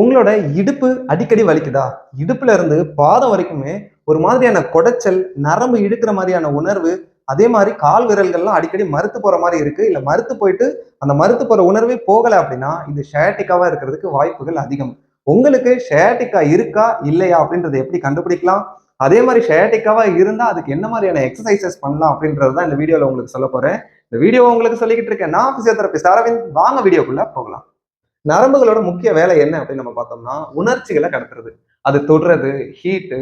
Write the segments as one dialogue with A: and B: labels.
A: உங்களோட இடுப்பு அடிக்கடி வலிக்குதா? இடுப்புல இருந்து பாதம் வரைக்குமே ஒரு மாதிரியான குடைச்சல் நரம்பு இழுக்கிற மாதிரியான உணர்வு அதே மாதிரி கால் விரல்கள்லாம் அடிக்கடி மறுத்து போற மாதிரி இருக்கு. இல்ல மறுத்து போயிட்டு அந்த மறுத்து போற உணர்வே போகல அப்படின்னா இது ஷேட்டிக்காவா இருக்கிறதுக்கு வாய்ப்புகள் அதிகம். உங்களுக்கு ஷேட்டிக்கா இருக்கா இல்லையா அப்படின்றத எப்படி கண்டுபிடிக்கலாம்? அதே மாதிரி ஷேட்டிக்காவா இருந்தா அதுக்கு என்ன மாதிரியான எக்ஸசைசஸ் பண்ணலாம் அப்படின்றது தான் இந்த வீடியோல உங்களுக்கு சொல்ல போறேன். இந்த வீடியோ உங்களுக்கு சொல்லிக்கிட்டு இருக்கேன். நான் பிசியோதெரபிஸ்ட் அரவிந்த். வாங்க வீடியோக்குள்ள போகலாம். நரம்புகளோட முக்கிய வேலை என்ன அப்படின்னு நம்ம பார்த்தோம்னா உணர்ச்சிகளை கடத்துறது. அது தொடுறது ஹீட்டு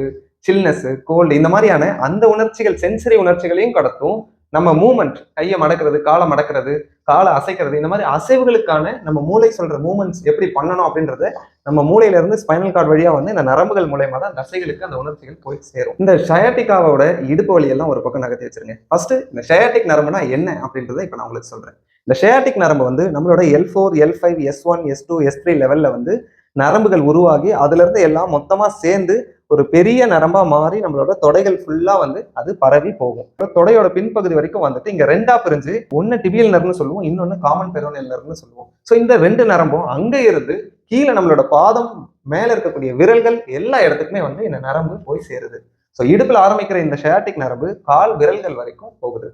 A: சில்னஸ் கோல்டு இந்த மாதிரியான அந்த உணர்ச்சிகள் சென்சரி உணர்ச்சிகளையும் கடத்தும். நம்ம மூமெண்ட் கையை மடக்கிறது காலை மடக்கிறது காலை அசைக்கிறது இந்த மாதிரி அசைவுகளுக்கான நம்ம மூளை சொல்ற மூமெண்ட்ஸ் எப்படி பண்ணணும் அப்படின்றத நம்ம மூளையில இருந்து ஸ்பைனல் கார்டு வழியா வந்து இந்த நரம்புகள் மூலயமா தான் தசைகளுக்கு அந்த உணர்ச்சிகள் போய் சேரும். இந்த ஷயாட்டிக்காவோட இடுப்பு வழியெல்லாம் ஒரு பக்கம் நகர்த்தி வச்சிருங்க. ஃபர்ஸ்ட் இந்த ஷயாட்டிக் நரம்புனா என்ன அப்படின்றத இப்போ நான் உங்களுக்கு சொல்றேன். இந்த ஷேயாட்டிக் நரம்பு வந்து நம்மளோட L four L five S one S two S three லெவலில் வந்து நரம்புகள் உருவாகி அதுலேருந்து எல்லாம் மொத்தமாக சேர்ந்து ஒரு பெரிய நரம்பாக மாறி நம்மளோட தொடைகள் ஃபுல்லாக வந்து அது பரவி போகும். தொடையோட பின்பகுதி வரைக்கும் வந்துட்டு இங்கே ரெண்டாக பிரிஞ்சு ஒன்று டிபியல் நர்னு சொல்லுவோம் இன்னொன்று காமன் பெரோனியல் நர்னு சொல்லுவோம். ஸோ இந்த ரெண்டு நரம்பும் அங்கே இருந்து கீழே நம்மளோட பாதம் மேலே இருக்கக்கூடிய விரல்கள் எல்லா இடத்துக்குமே வந்து இந்த நரம்பு போய் சேருது. ஸோ இடுப்பில் ஆரம்பிக்கிற இந்த ஷயாட்டிக் நரம்பு கால் விரல்கள் வரைக்கும் போகுது.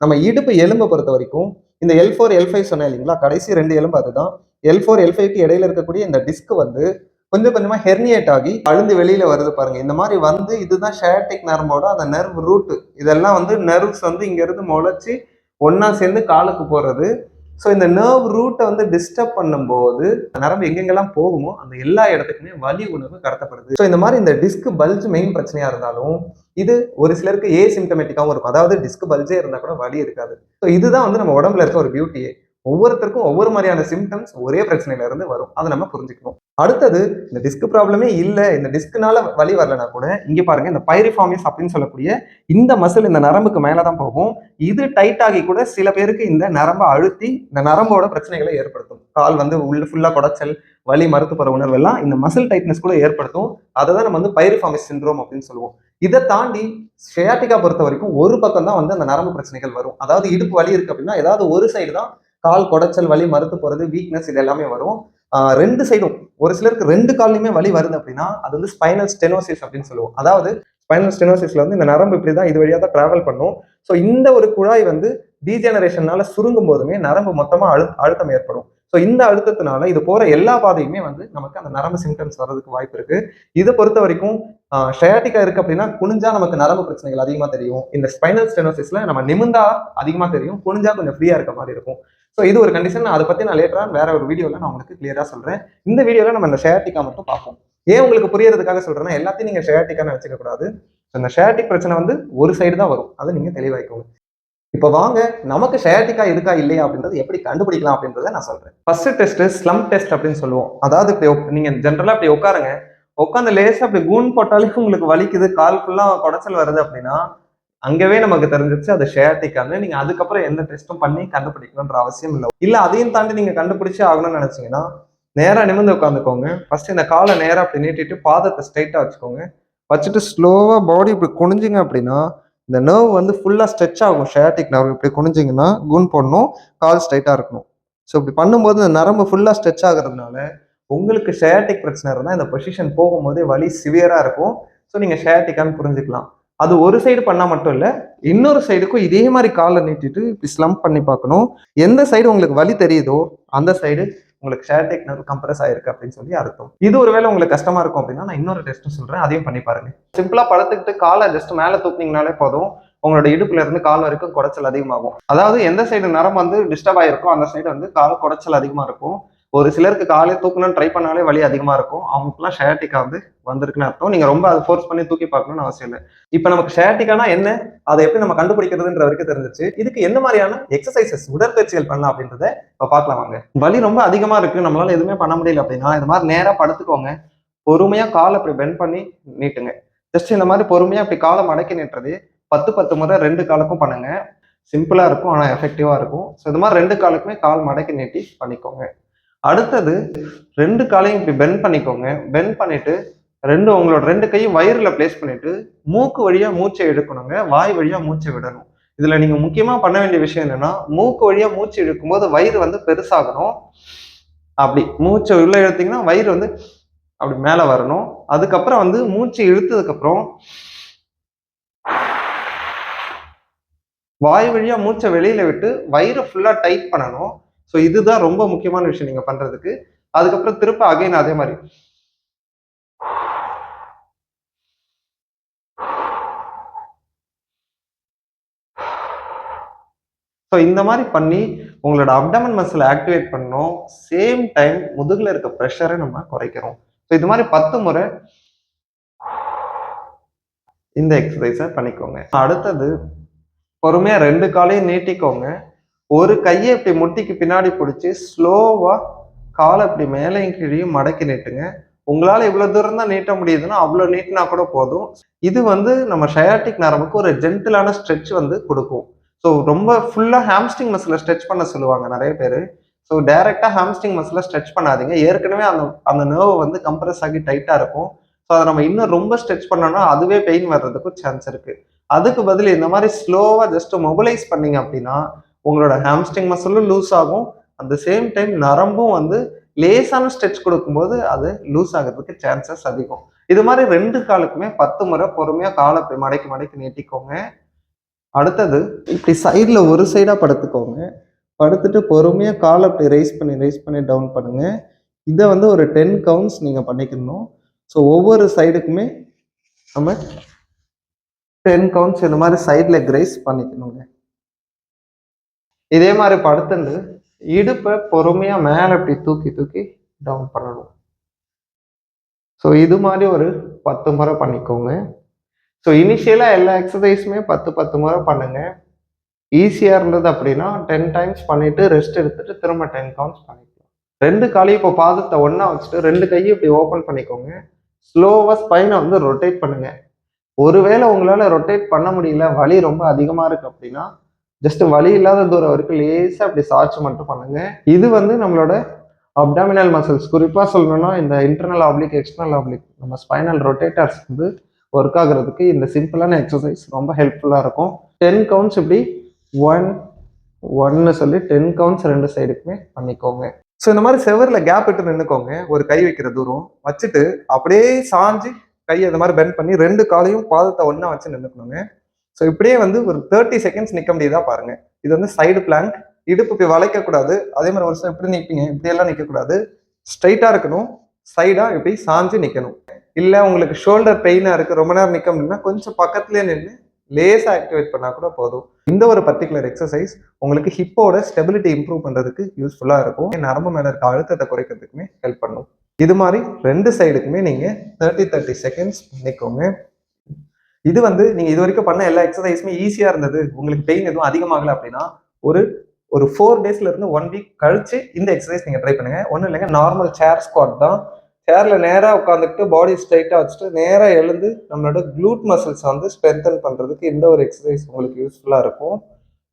A: நம்ம இடுப்பு எலும்பை பொறுத்த வரைக்கும் இந்த எல் ஃபோர் எல் ஃபைவ் சொன்னேன் இல்லைங்களா? கடைசி ரெண்டு எலும்பு அதுதான். எல் ஃபோர் எல் ஃபைவ்க்கு இடையில இருக்கக்கூடிய இந்த டிஸ்க் வந்து கொஞ்சம் கொஞ்சமா ஹெர்னியேட் ஆகி அழுந்து வெளியில வருது பாருங்க. இந்த மாதிரி வந்து இதுதான் ஷேட்டிக் நரம்போட அந்த நர்வ் ரூட் இதெல்லாம் வந்து நர்வ்ஸ் வந்து இங்க இருந்து முளைச்சி ஒன்னா சேர்ந்து காலுக்கு போறது. ஸோ இந்த நர்வ் ரூட்டை வந்து டிஸ்டர்ப் பண்ணும்போது நரம்பு எங்கெங்கெல்லாம் போகுமோ அந்த எல்லா இடத்துக்குமே வலி உணவு கடத்தப்படுது. ஸோ இந்த மாதிரி இந்த டிஸ்க் பல்ஜ் மெயின் பிரச்சனையா இருந்தாலும் இது ஒரு சிலருக்கு ஏ சிம்டமேட்டிக்காகவும் இருக்கும். அதாவது டிஸ்க் பல்ஜே இருந்தால் கூட வலி இருக்காது. ஸோ இதுதான் வந்து நம்ம உடம்புல இருக்க ஒரு பியூட்டியே ஒவ்வொருத்தருக்கும் ஒவ்வொரு மாதிரியான சிம்டம்ஸ் ஒரே பிரச்சனையில இருந்து வரும். அதை நம்ம புரிஞ்சுக்கணும். அடுத்தது இந்த டிஸ்க் ப்ராப்ளமே இல்லை இந்த டிஸ்க்னால வலி வரலனா கூட இங்க பாருங்க இந்த பைரிஃபார்மிஸ் அப்படின்னு சொல்லக்கூடிய இந்த மசில் இந்த நரம்புக்கு மேலே தான் போகும். இது டைட் ஆகி கூட சில பேருக்கு இந்த நரம்பை அழுத்தி இந்த நரம்போட பிரச்சனைகளை ஏற்படுத்தும். கால் வந்து உள்ள ஃபுல்லா குடைச்சல் வலி மறுத்து போகிற உணர்வு எல்லாம் இந்த மசில் டைட்னஸ் கூட ஏற்படுத்தும். அதை தான் நம்ம வந்து பைரிஃபார்மிஸ் சிண்ட்ரோம் அப்படின்னு சொல்லுவோம். இதை தாண்டி ஷியாட்டிக்கா பொறுத்த வரைக்கும் ஒரு பக்கம் தான் வந்து அந்த நரம்பு பிரச்சனைகள் வரும். அதாவது இடுப்பு வலி இருக்கு அப்படின்னா ஏதாவது ஒரு சைடு தான் கால் குடைச்சல் வலி மறுத்து போறது வீக்னஸ் இது எல்லாமே வரும். ரெண்டு சைடும் ஒரு சிலருக்கு ரெண்டு கால்லையுமே வலி வருது அப்படின்னா அது வந்து ஸ்பைனல் ஸ்டெனோசிஸ் அப்படின்னு சொல்லுவோம். அதாவது ஸ்பைனல் ஸ்டெனோசிஸ்ல வந்து இந்த நரம்பு இப்படி தான் இது வழியா தான் டிராவல் பண்ணும். ஸோ இந்த ஒரு குழாய் வந்து டீஜெனரேஷனால சுருங்கும் போதுமே நரம்பு மொத்தமா அழு அழுத்தம் ஏற்படும். ஸோ இந்த அழுத்தத்தினால இது போகிற எல்லா பாதையுமே வந்து நமக்கு அந்த நரம்பு சிம்டம்ஸ் வர்றதுக்கு வாய்ப்பு இருக்கு. இதை பொறுத்த வரைக்கும் ஷயாட்டிக்கா இருக்கு அப்படின்னா குனிஞ்சா நமக்கு நரம்பு பிரச்சனைகள் அதிகமா தெரியும். இந்த ஸ்பைனல் ஸ்டெனோசிஸ்ல நம்ம நிமிந்தா அதிகமா தெரியும். குனிஞ்சா கொஞ்சம் ஃப்ரீயா இருக்க மாதிரி இருக்கும். ஸோ இது ஒரு கண்டிஷன் அதை பத்தி நான் லேட்டரா வேற ஒரு வீடியோல நான் உங்களுக்கு கிளியரா சொல்றேன். இந்த வீடியோல நம்ம இந்த ஷயாட்டிக்கா மட்டும் பார்ப்போம். ஏன் உங்களுக்கு புரியறதுக்காக சொல்றேன்னா எல்லாத்தையும் நீங்க ஷயாட்டிக்கான்னு வச்சுக்க கூடாது. இந்த ஷயாட்டிக் பிரச்சனை வந்து ஒரு சைடு தான் வரும். அதை நீங்க தெளிவாய்க்கோங்க இப்போ வாங்க நமக்கு ஷயாட்டிக்கா இருக்கா இல்லையா அப்படின்றது எப்படி கண்டுபிடிக்கலாம் அப்படின்றத நான் சொல்றேன். ஃபர்ஸ்ட் டெஸ்ட் ஸ்லம் டெஸ்ட் அப்படின்னு சொல்லுவோம். அதாவது இப்படி உக்- நீங்க ஜென்ரலா இப்படி உட்காருங்க. உட்காந்து லேசாக அப்படி கூன் போட்டாலே உங்களுக்கு வலிக்குது கால் ஃபுல்லா குடைச்சல் வருது அப்படின்னா அங்கவே நமக்கு தெரிஞ்சிருச்சு அது ஷேட்டிக்கான்னு நீங்க அதுக்கப்புறம் எந்த டெஸ்ட்டும் பண்ணி கண்டுபிடிக்கணுன்ற அவசியம் இல்லை. இல்ல அதையும் தாண்டி நீங்க கண்டுபிடிச்சே ஆகணும்னு நினைச்சீங்கன்னா நேரா நிமிர்ந்து உட்காந்துக்கோங்க ஃபர்ஸ்ட் இந்த காலை நேரா அப்படி நீட்டிட்டு பாதத்தை ஸ்ட்ரைட்டா வச்சுக்கோங்க. வச்சுட்டு ஸ்லோவா பாடி இப்படி குனிஞ்சிங்க அப்படின்னா இந்த நர்வ் வந்து ஃபுல்லாக ஸ்ட்ரெச் ஆகும் ஷேட்டிக் நர்வ் இப்படி குனிஞ்சிங்கன்னா குன் போடணும் கால் ஸ்ட்ரைட்டாக இருக்கணும். ஸோ இப்படி பண்ணும்போது இந்த நரம்பு ஃபுல்லாக ஸ்ட்ரெச் ஆகிறதுனால உங்களுக்கு ஷேட்டிக் பிரச்சனை இருந்தால் இந்த பொசிஷன் போகும்போதே வலி சிவியராக இருக்கும். ஸோ நீங்கள் ஷேட்டிக்கான்னு புரிஞ்சுக்கலாம். அது ஒரு சைடு பண்ணால் மட்டும் இல்லை இன்னொரு சைடுக்கும் இதே மாதிரி காலை நீட்டிட்டு இப்படி ஸ்லம்ப் பண்ணி பார்க்கணும். எந்த சைடு உங்களுக்கு வலி தெரியுதோ அந்த சைடு உங்களுக்கு ஷேர் நர்வ் கம்ப்ரஸ் ஆயிருக்கு அப்படின்னு சொல்லி அர்த்தம். இது ஒருவேளை உங்களுக்கு கஷ்டமா இருக்கும் அப்படின்னா நான் இன்னொரு டெஸ்ட் சொல்றேன். அதையும் பண்ணி பாருங்க. சிம்பிளா படுத்துக்கிட்டு காலை ஜஸ்ட் மேல தூக்குனீங்கனாலே போதும். உங்களோட இடுப்புல இருந்து கால் வரைக்கும் குடைச்சல் அதிகமாகும். அதாவது எந்த சைடு நரம் வந்து டிஸ்டர்ப் ஆயிருக்கோ அந்த சைடு வந்து கால் குடைச்சல் அதிகமா இருக்கும். ஒரு சிலருக்கு காலையே தூக்கணும்னு ட்ரை பண்ணாலே வலி அதிகமாக இருக்கும். அவங்களுக்குலாம் ஷேட்டிக்கா வந்து வந்திருக்குன்னு அர்த்தம். நீங்கள் ரொம்ப அதை ஃபோர்ஸ் பண்ணி தூக்கி பார்க்கணும்னு அவசியம் இல்லை. இப்போ நமக்கு ஷேட்டிக்கானா என்ன? அதை எப்படி நம்ம கண்டுபிடிக்கிறதுன்ற வரைக்கும் தெரிஞ்சிச்சு. இதுக்கு என்ன மாதிரியான எக்ஸசைசஸ் உடற்பயிற்சிகள் பண்ணலாம் அப்படின்றத இப்போ பார்க்கலாம் வாங்க. வலி ரொம்ப அதிகமாக இருக்கு. நம்மளால எதுவுமே பண்ண முடியல அப்படின்னா இது மாதிரி நேராக படுத்துக்கோங்க. பொறுமையாக காலை அப்படி பெண்ட் பண்ணி நீட்டுங்க. ஜஸ்ட் இந்த மாதிரி பொறுமையாக அப்படி காலை மடக்கி நீட்டுறது. பத்து பத்து முறை ரெண்டு காலுக்கும் பண்ணுங்க. சிம்பிளாக இருக்கும் ஆனால் எஃபெக்டிவாக இருக்கும். ஸோ இது மாதிரி ரெண்டு காலுக்குமே கால் மடக்கி நீட்டி பண்ணிக்கோங்க. அடுத்தது ரெண்டு காலையும் இப்படி பெண்ட் பண்ணிக்கோங்க. பெண்ட் பண்ணிட்டு ரெண்டு உங்களோட ரெண்டு கையும் வயிறுல பிளேஸ் பண்ணிட்டு மூக்கு வழியா மூச்சை எடுக்கணுங்க வாய் வழியா மூச்சை விடணும். இதுல நீங்க முக்கியமா பண்ண வேண்டிய விஷயம் என்னன்னா மூக்கு வழியா மூச்சு இழுக்கும்போது வயிறு வந்து பெருசாகணும். அப்படி மூச்சை உள்ள இழுத்தீங்கன்னா வயிறு வந்து அப்படி மேலே வரணும். அதுக்கப்புறம் வந்து மூச்சு இழுத்ததுக்கப்புறம் வாய் வழியா மூச்சை வெளியில விட்டு வயிறை ஃபுல்லா டைட் பண்ணணும். ஸோ இதுதான் ரொம்ப முக்கியமான விஷயம் நீங்க பண்றதுக்கு. அதுக்கப்புறம் திருப்ப அகைன் அதே மாதிரி. ஸோ இந்த மாதிரி பண்ணி உங்களோட அப்டமன் மசில் ஆக்டிவேட் பண்ணோம் சேம் டைம் முதுகில் இருக்க ப்ரெஷரை நம்ம குறைக்கிறோம். ஸோ இது மாதிரி பத்து முறை இந்த எக்ஸசைஸை பண்ணிக்கோங்க. அடுத்தது பொறுமையாக ரெண்டு காலையும் நீட்டிக்கோங்க. ஒரு கையை இப்படி முட்டிக்கு பின்னாடி பிடிச்சி ஸ்லோவா காலை இப்படி மேலையும் கீழையும் மடக்கி நீட்டுங்க. உங்களால இவ்வளவு தூரம் தான் நீட்ட முடியுதுன்னா அவ்வளவு நீட்டினா கூட போதும். இது வந்து நம்ம ஷயாட்டிக் நரம்புக்கு ஒரு ஜென்டிலான ஸ்ட்ரெச் வந்து கொடுக்கும். ஸோ ரொம்ப ஃபுல்லாக ஹாம்ஸ்டிங் மசிலை ஸ்ட்ரெச் பண்ண சொல்லுவாங்க நிறைய பேர். ஸோ டைரெக்டாக ஹாம்ஸ்டிங் மசிலை ஸ்ட்ரெச் பண்ணாதீங்க. ஏற்கனவே அந்த அந்த நர்வ் வந்து கம்ப்ரஸ் ஆகி டைட்டாக இருக்கும். ஸோ அதை நம்ம இன்னும் ரொம்ப ஸ்ட்ரெச் பண்ணோம்னா அதுவே பெயின் வர்றதுக்கும் சான்ஸ் இருக்கு. அதுக்கு பதில் இந்த மாதிரி ஸ்லோவாக ஜஸ்ட் மொபிலைஸ் பண்ணீங்க அப்படின்னா உங்களோட ஹாம்ஸ்டிங் மசிலும் லூஸ் ஆகும். அட் சேம் டைம் நரம்பும் வந்து லேசான ஸ்ட்ரெச் கொடுக்கும்போது அது லூஸ் ஆகிறதுக்கு சான்சஸ் அதிகம். இது மாதிரி ரெண்டு காலுக்குமே பத்து முறை பொறுமையாக காலை மடக்கி மடக்கி நீட்டிக்கோங்க. அடுத்தது இப்படி சைடில் ஒரு சைடாக படுத்துக்கோங்க. படுத்துட்டு பொறுமையாக காலை அப்படி ரைஸ் பண்ணி ரைஸ் பண்ணி டவுன் பண்ணுங்கள் இதை வந்து ஒரு டென் கவுண்ட்ஸ் நீங்கள் பண்ணிக்கணும். ஸோ ஒவ்வொரு சைடுக்குமே நம்ம டென் கவுண்ட்ஸ் இந்த மாதிரி சைடில் லெக் பண்ணிக்கணுங்க. இதே மாதிரி படுத்துட்டு இடுப்பை பொறுமையாக மேலே இப்படி தூக்கி தூக்கி டவுன் பண்ணணும். ஸோ இது மாதிரி ஒரு பத்து முறை பண்ணிக்கோங்க. ஸோ இனிஷியலாக எல்லா எக்ஸசைஸுமே பத்து பத்து முறை பண்ணுங்க. ஈஸியாக இருந்தது அப்படின்னா டென் டைம்ஸ் பண்ணிட்டு ரெஸ்ட் எடுத்துட்டு திரும்ப டென் கவுண்ட்ஸ் பண்ணிக்கலாம். ரெண்டு காலையும் இப்போ பாதத்தை ஒன்றா வச்சுட்டு ரெண்டு கையும் இப்படி ஓப்பன் பண்ணிக்கோங்க. ஸ்லோவாக ஸ்பைனை வந்து ரொட்டேட் பண்ணுங்க. ஒருவேளை உங்களால் ரொட்டேட் பண்ண முடியல வலி ரொம்ப அதிகமாக இருக்கு அப்படின்னா ஜஸ்ட் வலி இல்லாத தூரம் வரைக்கும் லேசாக அப்படி சார்ஜ் மட்டும் பண்ணுங்க. இது வந்து நம்மளோட அப்டாமினல் மசில்ஸ் குறிப்பாக சொல்லணும்னா இந்த இன்டர்னல் ஆப்ளிக் எக்ஸ்டர்னல் ஆப்ளிக் நம்ம ஸ்பைனல் ரொட்டேட்டர்ஸ் வந்து ஒர்க் ஆகுறதுக்கு இந்த சிம்பிளான எக்ஸசைஸ் ரொம்ப ஹெல்ப்ஃபுல்லாக இருக்கும். டென் கவுண்ட்ஸ் இப்படி ஒன் ஒன்னு சொல்லி டென் கவுண்ட்ஸ் ரெண்டு சைடுக்குமே பண்ணிக்கோங்க. ஸோ இந்த மாதிரி செவரில் கேப் விட்டு நின்றுக்கோங்க ஒரு கை வைக்கிற தூரம். வச்சுட்டு அப்படியே சாஞ்சு கையை இந்த மாதிரி பெண்ட் பண்ணி ரெண்டு காலையும் பாதத்தை ஒன்றா வச்சு நின்றுக்கணுங்க ஸோ இப்படியே வந்து ஒரு தேர்ட்டி செகண்ட்ஸ் நிற்க முடியுதா பாருங்க. இது வந்து சைடு பிளாங்க் இடுப்பு இப்படி வளைக்கக்கூடாது அதே மாதிரி ஒரு சில இப்படி நிற்பீங்க இப்படியெல்லாம் நிற்கக்கூடாது ஸ்ட்ரைட்டாக இருக்கணும். சைடாக இப்படி சாஞ்சு நிற்கணும் இல்லை உங்களுக்கு ஷோல்டர் பெயினாக இருக்குது ரொம்ப நேரம் நிற்க முடியும்னா கொஞ்சம் பக்கத்துலேயே நின்று லேசாக ஆக்டிவேட் பண்ணால் கூட போதும். இந்த ஒரு பர்டிகுலர் எக்ஸசைஸ் உங்களுக்கு ஹிப்போட ஸ்டெபிலிட்டி இம்ப்ரூவ் பண்ணுறதுக்கு யூஸ்ஃபுல்லாக இருக்கும். நரம்பு மேலே இருக்க அழுத்தத்தை குறைக்கிறதுக்குமே ஹெல்ப் பண்ணும். இது மாதிரி ரெண்டு சைடுக்குமே நீங்கள் தேர்ட்டி தேர்ட்டி செகண்ட்ஸ் நிற்கோங்க இது வந்து நீங்கள் இது வரைக்கும் பண்ண எல்லா எக்ஸசைஸுமே ஈஸியாக இருந்தது. உங்களுக்கு பெயின் எதுவும் அதிகமாகலை அப்படின்னா ஒரு ஒரு ஃபோர் டேஸ்ல இருந்து ஒன் வீக் கழிச்சு இந்த எக்ஸசைஸ் நீங்கள் ட்ரை பண்ணுங்க. ஒன்றும் இல்லைங்க நார்மல் சேர் ஸ்குவாட் தான். சேர்ல நேராக உட்காந்துட்டு பாடி ஸ்ட்ரைட்டாக வச்சுட்டு நேராக எழுந்து நம்மளோட க்ளூட் மசில்ஸ் வந்து ஸ்ட்ரென்தன் பண்ணுறதுக்கு இந்த ஒரு எக்ஸசைஸ் உங்களுக்கு யூஸ்ஃபுல்லாக இருக்கும்.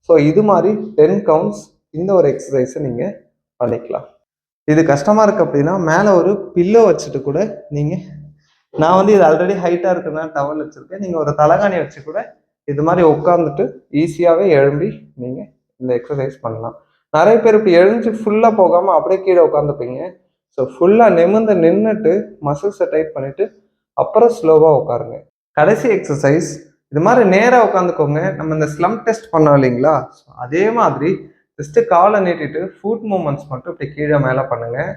A: ஸோ இது மாதிரி டென் கவுண்ட்ஸ் இந்த ஒரு எக்ஸசைஸை நீங்கள் பண்ணிக்கலாம். இது கஷ்டமாக இருக்குது அப்படின்னா மேலே ஒரு பில்லோ வச்சுட்டு கூட நீங்கள் நான் வந்து இது ஆல்ரெடி ஹைட்டாக இருக்குன்னா டவல் வச்சுருக்கேன். நீங்கள் ஒரு தலகாணி வச்சு கூட இது மாதிரி உட்காந்துட்டு ஈஸியாகவே எழும்பி நீங்கள் இந்த எக்ஸசைஸ் பண்ணலாம். நிறைய பேர் இப்படி எழுந்து ஃபுல்லாக போகாமல் அப்படியே கீழே உட்காந்துப்பீங்க ஸோ ஃபுல்லாக நிமிர்ந்து நின்றுட்டு மசில்ஸை டைட் பண்ணிவிட்டு அப்புறம் ஸ்லோவாக உட்காருங்க. கடைசி எக்ஸசைஸ் இது மாதிரி நேராக உட்காந்துக்கோங்க நம்ம இந்த ஸ்லம் டெஸ்ட் பண்ணோம் இல்லைங்களா? ஸோ அதே மாதிரி ஜஸ்ட்டு காலை நீட்டிட்டு ஃபுட் மூமெண்ட்ஸ் மட்டும் இப்படி கீழே மேலே பண்ணுங்கள்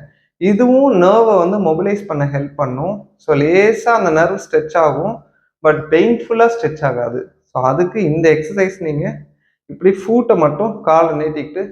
A: இதுவும் நர்வை வந்து மொபிலைஸ் பண்ண ஹெல்ப் பண்ணும். ஸோ லேசாக அந்த நர்வ் ஸ்ட்ரெச் ஆகும். பட் பெயின்ஃபுல்லாக ஸ்ட்ரெச் ஆகாது. ஸோ அதுக்கு இந்த எக்ஸசைஸ் நீங்கள் இப்படி ஃபூட்டை மட்டும் காலை நீட்டிக்கிட்டு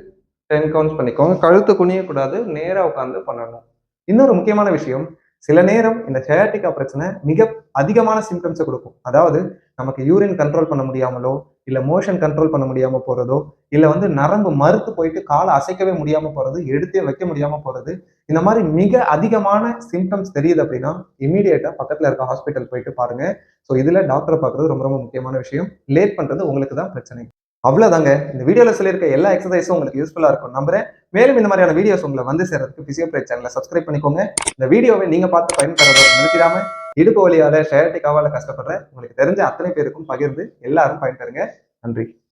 A: டென் கவுண்ட்ஸ் பண்ணிக்கோங்க. கழுத்தை குனியக்கூடாது. நேராக உட்காந்து பண்ணணும். இன்னொரு முக்கியமான விஷயம். சில நேரம் இந்த சயாட்டிக்கா பிரச்சனை மிக அதிகமான சிம்டம்ஸை கொடுக்கும். அதாவது நமக்கு யூரின் கண்ட்ரோல் பண்ண முடியாமலோ இல்லை மோஷன் கண்ட்ரோல் பண்ண முடியாமல் போகிறதோ இல்லை வந்து நரம்பு மறுத்து போயிட்டு காலை அசைக்கவே முடியாமல் போகிறது எடுத்தே வைக்க முடியாமல் போகிறது இந்த மாதிரி மிக அதிகமான சிம்டம்ஸ் தெரியுது அப்படின்னா இமீடியட்டாக பக்கத்தில் இருக்க ஹாஸ்பிட்டல் போயிட்டு பாருங்கள் ஸோ இதில் டாக்டரை பார்க்குறது ரொம்ப ரொம்ப முக்கியமான விஷயம். லேட் பண்ணுறது உங்களுக்கு தான் பிரச்சனை. அவ்வளோதாங்க இந்த வீடியோவில் சொல்லியிருக்க எல்லா எக்ஸசைஸும் உங்களுக்கு யூஸ்ஃபுல்லாக இருக்கும். நம்புறேன். மேலும் இந்த மாதிரியான வீடியோஸ் உங்களை வந்து சேர்றதுக்கு பிசியோபிரேட் சேனலை சப்ஸ்கிரைப் பண்ணிக்கோங்க. இந்த வீடியோவை நீங்கள் பார்த்து பயன்பெறதை நிறுத்திடாம இடுப்பு வழியால் ஷேர்டிக்காவால் கஷ்டப்படுற உங்களுக்கு தெரிஞ்ச அத்தனை பேருக்கும் பகிர்ந்து எல்லாரும் பயன்பெறுங்க. நன்றி.